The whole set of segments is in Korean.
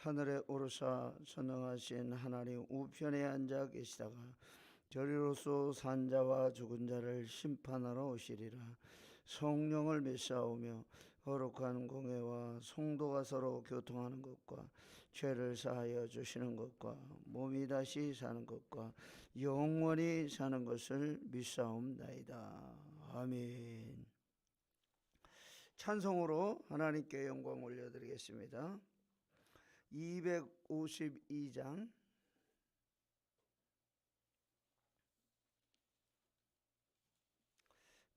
하늘에 오르사 전능하신 하나님 우편에 앉아 계시다가 저리로서 산자와 죽은 자를 심판하러 오시리라. 성령을 믿사오며 거룩한 공회와 성도가 서로 교통하는 것과 죄를 사하여 주시는 것과 몸이 다시 사는 것과 영원히 사는 것을 믿사옵나이다. 아멘. 찬송으로 하나님께 영광 올려드리겠습니다. 252장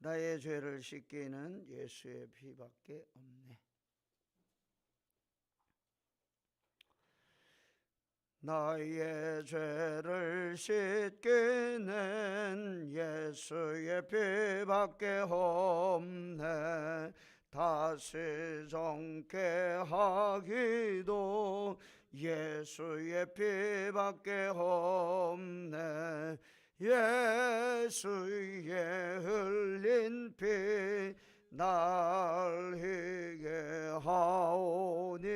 나의 죄를 씻기는 예수의 피밖에 없네. 나의 죄를 씻기는 예수의 피밖에 없네. 다시 정케 하기도 예수의 피밖에 없네. 예수의 흘린 피날 희게 하오니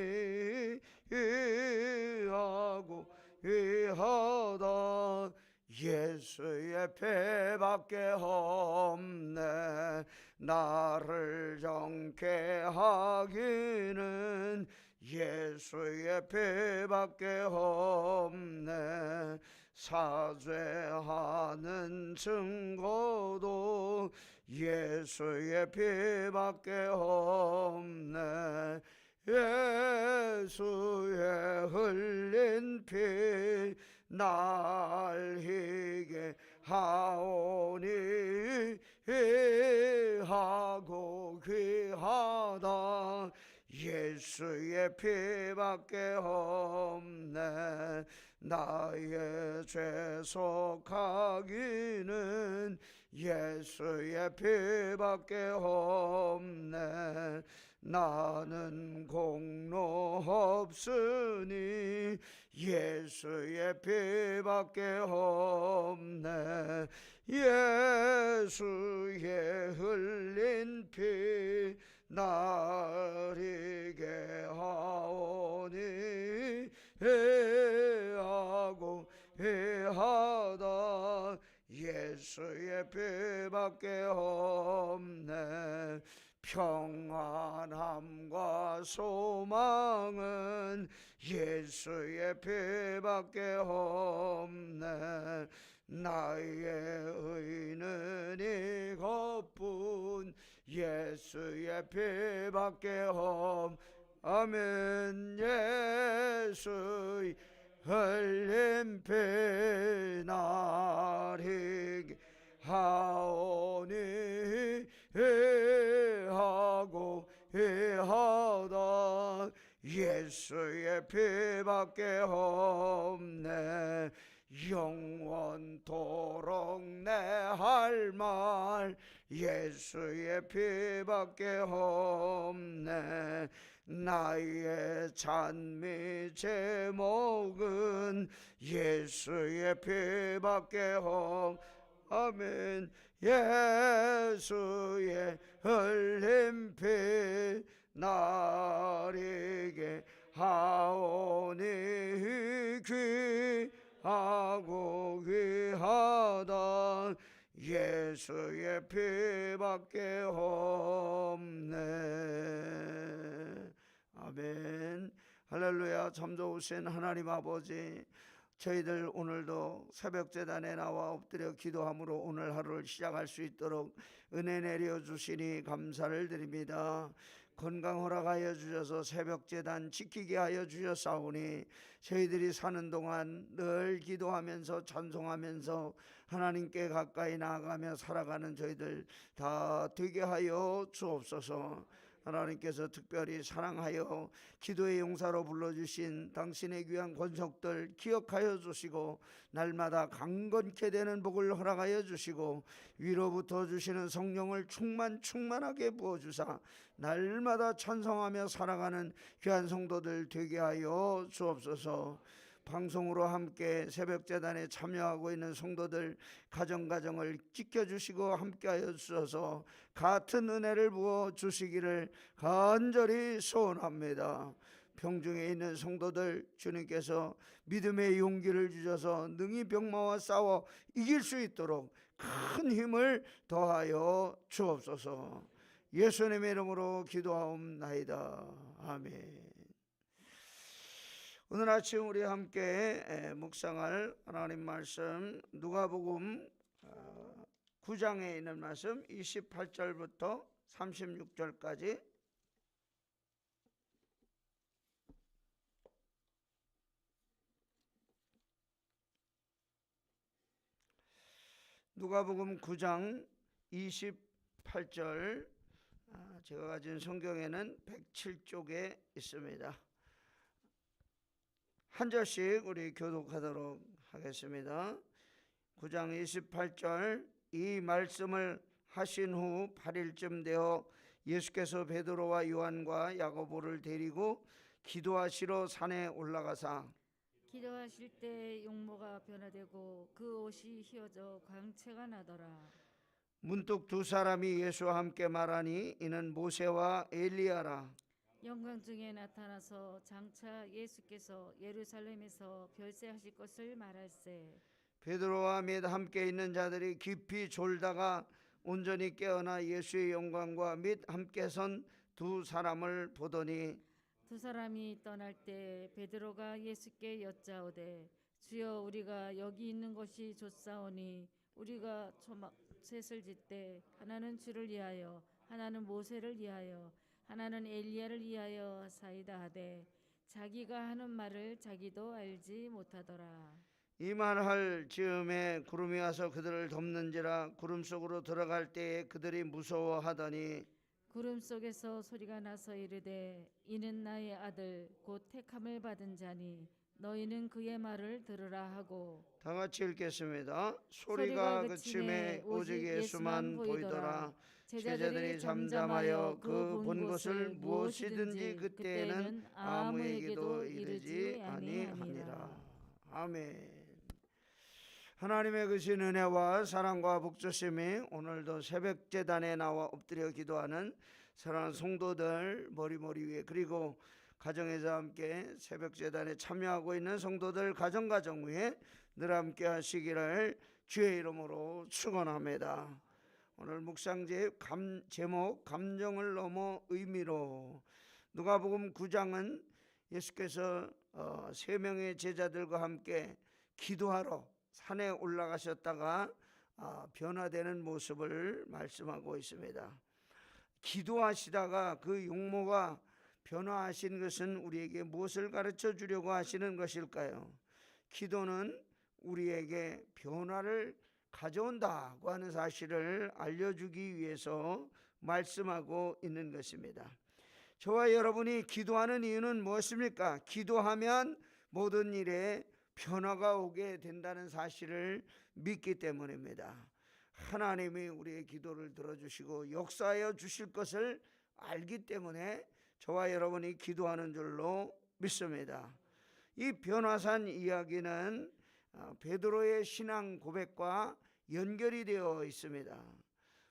이하고 이하다 예수의 배밖에 없네. 나를 정케 하기는 예수의 배밖에 없네. 사죄하는 증거도 예수의 피밖에 없네. 예수의 흘린 피 날히게 하오니 하고 귀하다. 예수의 피밖에 없네. 나의 죄 속하기는 예수의 피밖에 없네. 나는 공로 없으니 예수의 피밖에 없네. 예수의 흘린 피 나리게 하오니 해하고 해하다. 예수의 피밖에 없네 평안함과 소망은 예수의 피밖에 없네. 나의 의는 이것뿐 예수의 피밖에 없. 아멘. 예수의 흘린 피 나리게 하오니 하고 하다. 예수의 피밖에 없네. 영원토록 내 할 말. 예수의 피밖에 없네. 나의 찬미 제목은 예수의 피밖에 없 아멘. 예수의 피 나리게 하오니 귀하고 귀하다. 예수의 피밖에 없네. 아멘. 할렐루야. 참 좋으신 하나님 아버지 저희들 오늘도 새벽 재단에 나와 엎드려 기도함으로 오늘 하루를 시작할 수 있도록 은혜 내려 주시니 감사를 드립니다. 건강 허락하여 주셔서 새벽 재단 지키게 하여 주셨사오니 저희들이 사는 동안 늘 기도하면서 찬송하면서 하나님께 가까이 나아가며 살아가는 저희들 다 되게 하여 주옵소서. 하나님께서 특별히 사랑하여 기도의 용사로 불러주신 당신의 귀한 권속들 기억하여 주시고 날마다 강건케 되는 복을 허락하여 주시고 위로부터 주시는 성령을 충만 충만하게 부어주사 날마다 찬송하며 살아가는 귀한 성도들 되게 하여 주옵소서. 방송으로 함께 새벽 재단에 참여하고 있는 성도들 가정 가정을 지켜 주시고 함께하여 주셔서 같은 은혜를 부어 주시기를 간절히 소원합니다. 병중에 있는 성도들 주님께서 믿음의 용기를 주셔서 능히 병마와 싸워 이길 수 있도록 큰 힘을 더하여 주옵소서. 예수님의 이름으로 기도하옵나이다. 아멘. 오늘 아침 우리 함께 에, 묵상할 하나님 말씀 누가복음 9장에 있는 말씀 28절부터 36절까지 누가복음 9장 28절 아, 제가 가진 성경에는 107쪽에 있습니다. 한 절씩 우리 교독하도록 하겠습니다. 9장 28절 이 말씀을 하신 후 8일쯤 되어 예수께서 베드로와 요한과 야고보를 데리고 기도하시러 산에 올라가사 기도하실 때 용모가 변화되고 그 옷이 휘어져 광채가 나더라. 문득 두 사람이 예수와 함께 말하니 이는 모세와 엘리야라 영광 중에 나타나서 장차 예수께서 예루살렘에서 별세하실 것을 말할세. 베드로와 및 함께 있는 자들이 깊이 졸다가 온전히 깨어나 예수의 영광과 및 함께 선 두 사람을 보더니 두 사람이 떠날 때 베드로가 예수께 여짜오되 주여 우리가 여기 있는 것이 좋사오니 우리가 초막 셋을 짓되 하나는 주를 위하여 하나는 모세를 위하여 하나는 엘리야를 위하여 사이다 하되 자기가 하는 말을 자기도 알지 못하더라. 이 말할 즈음에 구름이 와서 그들을 덮는지라 구름 속으로 들어갈 때에 그들이 무서워하더니 구름 속에서 소리가 나서 이르되 이는 나의 아들 곧 택함을 받은 자니 너희는 그의 말을 들으라 하고 다 같이 읽겠습니다. 소리가 그침에 오직 예수만 보이더라. 제자들이 잠잠하여 그 본 것을 무엇이든지 그때에는 아무에게도 이르지 아니하니라. 아멘. 하나님의 그신 은혜와 사랑과 복조심이 오늘도 새벽 재단에 나와 엎드려 기도하는 사랑하는 성도들 머리머리 위에 그리고 가정에서 함께 새벽 재단에 참여하고 있는 성도들 가정 가정 위에 늘 함께 하시기를 주의 이름으로 축원합니다. 오늘 묵상제 감, 제목 감정을 넘어 의미로 누가복음 9장은 예수께서 어, 세 명의 제자들과 함께 기도하러 산에 올라가셨다가 아, 변화되는 모습을 말씀하고 있습니다. 기도하시다가 그 용모가 변화하신 것은 우리에게 무엇을 가르쳐 주려고 하시는 것일까요? 기도는 우리에게 변화를 가져온다고 하는 사실을 알려주기 위해서 말씀하고 있는 것입니다. 저와 여러분이 기도하는 이유는 무엇입니까? 기도하면 모든 일에 변화가 오게 된다는 사실을 믿기 때문입니다. 하나님이 우리의 기도를 들어주시고 역사하여 주실 것을 알기 때문에 저와 여러분이 기도하는 줄로 믿습니다. 이 변화산 이야기는 어, 베드로의 신앙 고백과 연결이 되어 있습니다.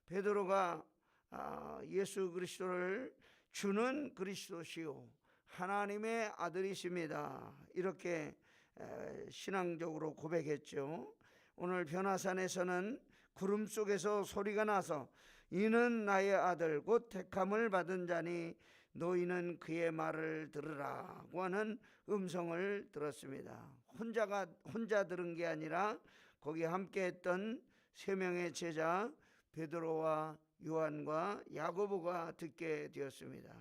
베드로가 아, 예수 그리스도를 주는 그리스도시요 하나님의 아들이십니다. 이렇게 신앙적으로 고백했죠. 오늘 변화산에서는 구름 속에서 소리가 나서 이는 나의 아들 곧 택함을 받은 자니 너희는 그의 말을 들으라고 하는 음성을 들었습니다. 혼자가 혼자 들은 게 아니라 거기 함께 했던 세 명의 제자 베드로와 요한과 야고보가 듣게 되었습니다.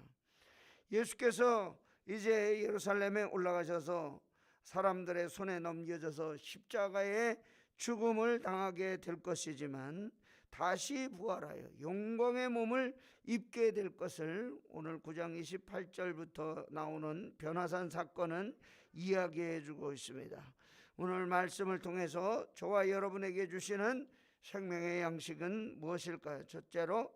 예수께서 이제 예루살렘에 올라가셔서 사람들의 손에 넘겨져서 십자가의 죽음을 당하게 될 것이지만 다시 부활하여 영광의 몸을 입게 될 것을 오늘 9장 28절부터 나오는 변화산 사건은 이야기해 주고 있습니다. 오늘 말씀을 통해서 저와 여러분에게 주시는 생명의 양식은 무엇일까요? 첫째로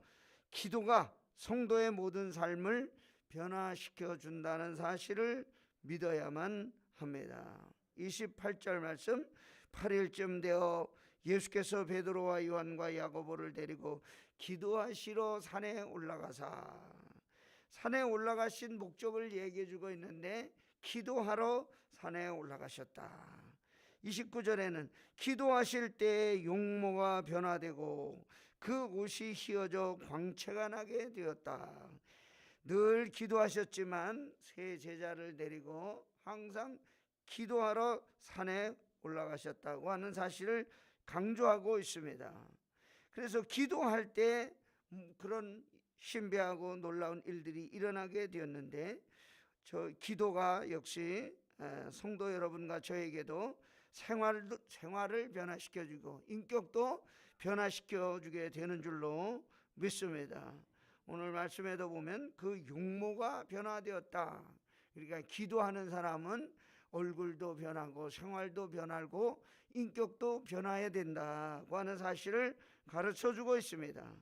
기도가 성도의 모든 삶을 변화시켜 준다는 사실을 믿어야만 합니다. 28절 말씀 8일쯤 되어 예수께서 베드로와 요한과 야고보를 데리고 기도하시러 산에 올라가사 산에 올라가신 목적을 얘기해 주고 있는데 기도하러 산에 올라가셨다. 29절에는 기도하실 때 용모가 변화되고 그 옷이 휘어져 광채가 나게 되었다. 늘 기도하셨지만 새 제자를 데리고 항상 기도하러 산에 올라가셨다고 하는 사실을 강조하고 있습니다. 그래서 기도할 때 음, 그런 신비하고 놀라운 일들이 일어나게 되었는데 저 기도가 역시 에, 성도 여러분과 저에게도 생활도 생활을 변화시켜 주고 인격도 변화시켜 주게 되는 줄로 믿습니다. 오늘 말씀에도 보면 그 용모가 변화되었다. 그러니까 기도하는 사람은 얼굴도 변하고 생활도 변하고 인격도 변화해야 된다고 하는 사실을 가르쳐 주고 있습니다.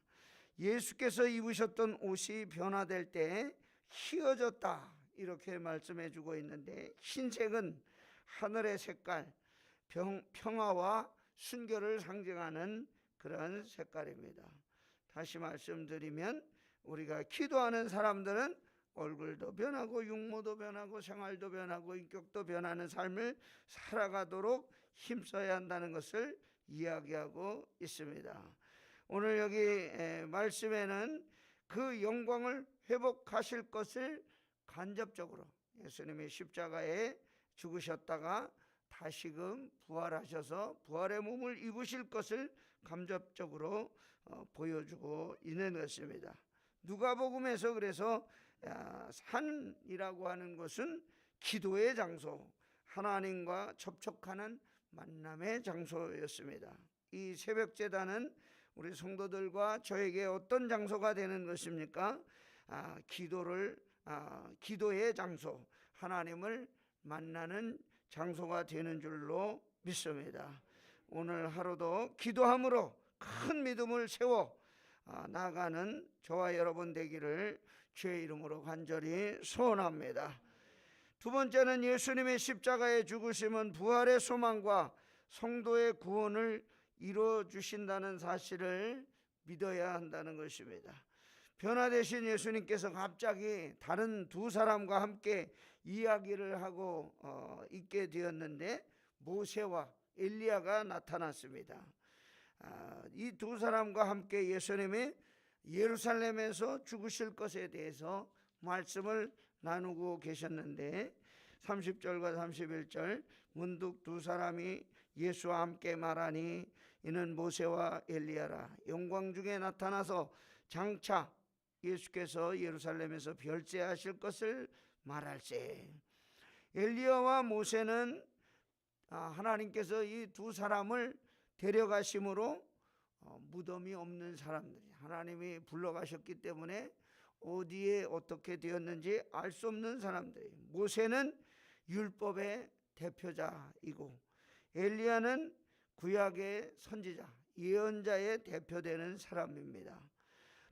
예수께서 입으셨던 옷이 변화될 때 휘어졌다 이렇게 말씀해 주고 있는데 흰색은 하늘의 색깔 평, 평화와 순결을 상징하는 그런 색깔입니다. 다시 말씀드리면 우리가 기도하는 사람들은 얼굴도 변하고 육모도 변하고 생활도 변하고 인격도 변하는 삶을 살아가도록 힘써야 한다는 것을 이야기하고 있습니다. 오늘 여기 에, 말씀에는 그 영광을 회복하실 것을 간접적으로 예수님이 십자가에 죽으셨다가 다시금 부활하셔서 부활의 몸을 입으실 것을 간접적으로 어, 보여주고 있는 것입니다. 누가복음에서 그래서 야, 산이라고 하는 것은 기도의 장소, 하나님과 접촉하는 만남의 장소였습니다. 이 새벽 제단은 우리 성도들과 저에게 어떤 장소가 되는 것입니까? 아, 기도를 아, 기도의 장소, 하나님을 만나는 장소가 되는 줄로 믿습니다. 오늘 하루도 기도함으로 큰 믿음을 세워 아, 나가는 저와 여러분 되기를 주의 이름으로 간절히 소원합니다. 두 번째는 예수님의 십자가의 죽으심은 부활의 소망과 성도의 구원을 이루어 주신다는 사실을 믿어야 한다는 것입니다. 변화되신 예수님께서 갑자기 다른 두 사람과 함께 이야기를 하고 어, 있게 되었는데 모세와 엘리야가 나타났습니다. 아, 이두 사람과 함께 예수님이 예루살렘에서 죽으실 것에 대해서 말씀을 나누고 계셨는데 30절과 31절 문득 두 사람이 예수와 함께 말하니 이는 모세와 엘리야라. 영광 중에 나타나서 장차 예수께서 예루살렘에서 별세하실 것을 말할세. 엘리야와 모세는 아, 하나님께서 이 두 사람을 데려가심으로 어, 무덤이 없는 사람들이 하나님이 불러가셨기 때문에 어디에 어떻게 되었는지 알 수 없는 사람들이 모세는 율법의 대표자이고 엘리야는 구약의 선지자 예언자의 대표되는 사람입니다.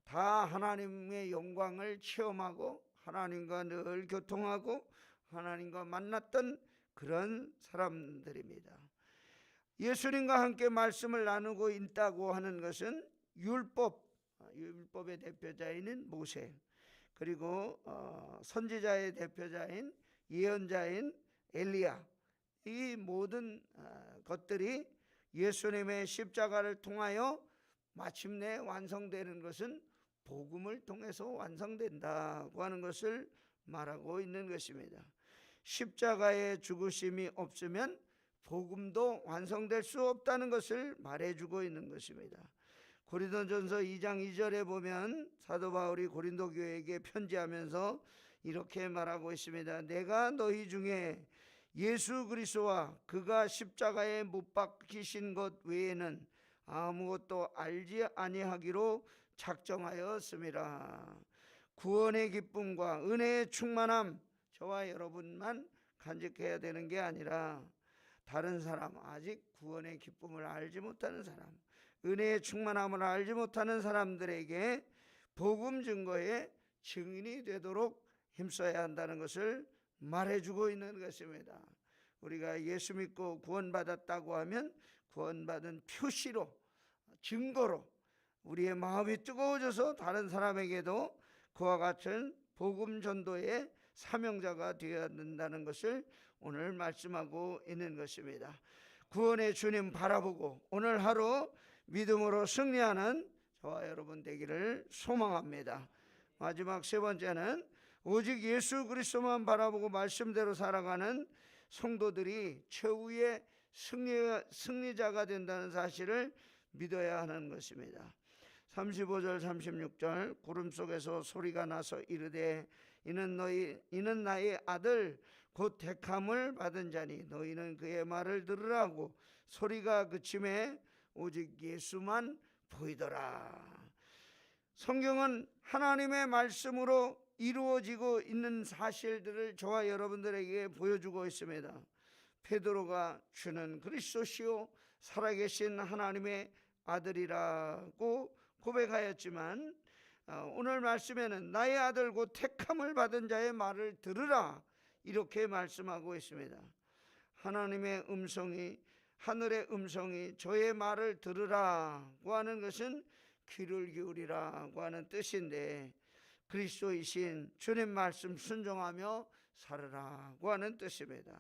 다 하나님의 영광을 체험하고 하나님과 늘 교통하고 하나님과 만났던 그런 사람들입니다. 예수님과 함께 말씀을 나누고 있다고 하는 것은 율법, 율법의 대표자인 모세, 그리고 어, 선지자의 대표자인 예언자인 엘리야, 이 모든 어, 것들이 예수님의 십자가를 통하여 마침내 완성되는 것은 복음을 통해서 완성된다고 하는 것을 말하고 있는 것입니다. 십자가의 죽으심이 없으면 복음도 완성될 수 없다는 것을 말해주고 있는 것입니다. 고린도전서 2장 2절에 보면 사도 바울이 고린도 교회에게 편지하면서 이렇게 말하고 있습니다. 내가 너희 중에 예수 그리스도와 그가 십자가에 못 박히신 것 외에는 아무것도 알지 아니하기로 작정하였습니다. 구원의 기쁨과 은혜의 충만함 저와 여러분만 간직해야 되는 게 아니라 다른 사람 아직 구원의 기쁨을 알지 못하는 사람 은혜의 충만함을 알지 못하는 사람들에게 복음 증거의 증인이 되도록 힘써야 한다는 것을 말해주고 있는 것입니다. 우리가 예수 믿고 구원받았다고 하면 구원받은 표시로 증거로 우리의 마음이 뜨거워져서 다른 사람에게도 그와 같은 복음 전도의 사명자가 되어야 된다는 것을 오늘 말씀하고 있는 것입니다. 구원의 주님 바라보고 오늘 하루 믿음으로 승리하는 저와 여러분 되기를 소망합니다. 마지막 세 번째는 오직 예수 그리스도만 바라보고 말씀대로 살아가는 성도들이 최후의 승리, 승리자가 된다는 사실을 믿어야 하는 것입니다. 35절 36절 구름 속에서 소리가 나서 이르되 이는 너희 이는 나의 아들 곧 택함을 받은 자니 너희는 그의 말을 들으라고 소리가 그침에 오직 예수만 보이더라. 성경은 하나님의 말씀으로 이루어지고 있는 사실들을 저와 여러분들에게 보여주고 있습니다. 베드로가 주는 그리스도시요 살아계신 하나님의 아들이라고 고백하였지만 어, 오늘 말씀에는 나의 아들 곧 택함을 받은 자의 말을 들으라 이렇게 말씀하고 있습니다. 하나님의 음성이 하늘의 음성이 저의 말을 들으라고 하는 것은 귀를 기울이라고 하는 뜻인데 그리스도이신 주님 말씀 순종하며 살으라고 하는 뜻입니다.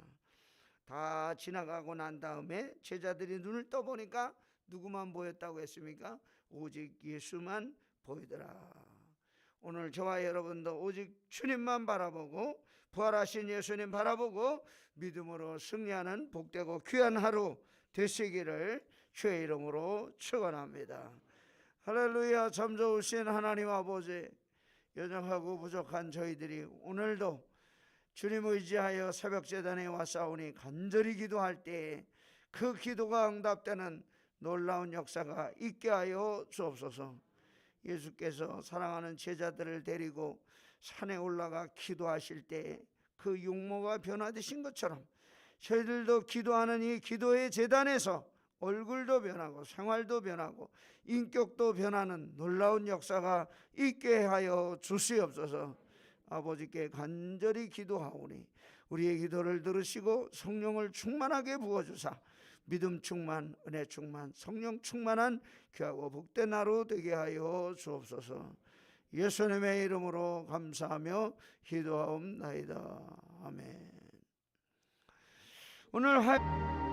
다 지나가고 난 다음에 제자들이 눈을 떠보니까 누구만 보였다고 했습니까? 오직 예수만 보이더라. 오늘 저와 여러분도 오직 주님만 바라보고 부활하신 예수님 바라보고 믿음으로 승리하는 복되고 귀한 하루 되시기를 주의 이름으로 축원합니다. 할렐루야 참 좋으신 하나님 아버지 연약하고 부족한 저희들이 오늘도 주님 의지하여 새벽 재단에 왔사오니 간절히 기도할 때그 기도가 응답되는 놀라운 역사가 있게 하여 주옵소서. 예수께서 사랑하는 제자들을 데리고 산에 올라가 기도하실 때그 용모가 변화되신 것처럼 저희들도 기도하는 이 기도의 재단에서 얼굴도 변하고 생활도 변하고 인격도 변하는 놀라운 역사가 있게 하여 주시옵소서. 아버지께 간절히 기도하오니 우리의 기도를 들으시고 성령을 충만하게 부어 주사 믿음 충만, 은혜 충만, 성령 충만한 귀하고 복된 하루 되게 하여 주옵소서. 예수님의 이름으로 감사하며 기도하옵나이다. 아멘. 오늘 하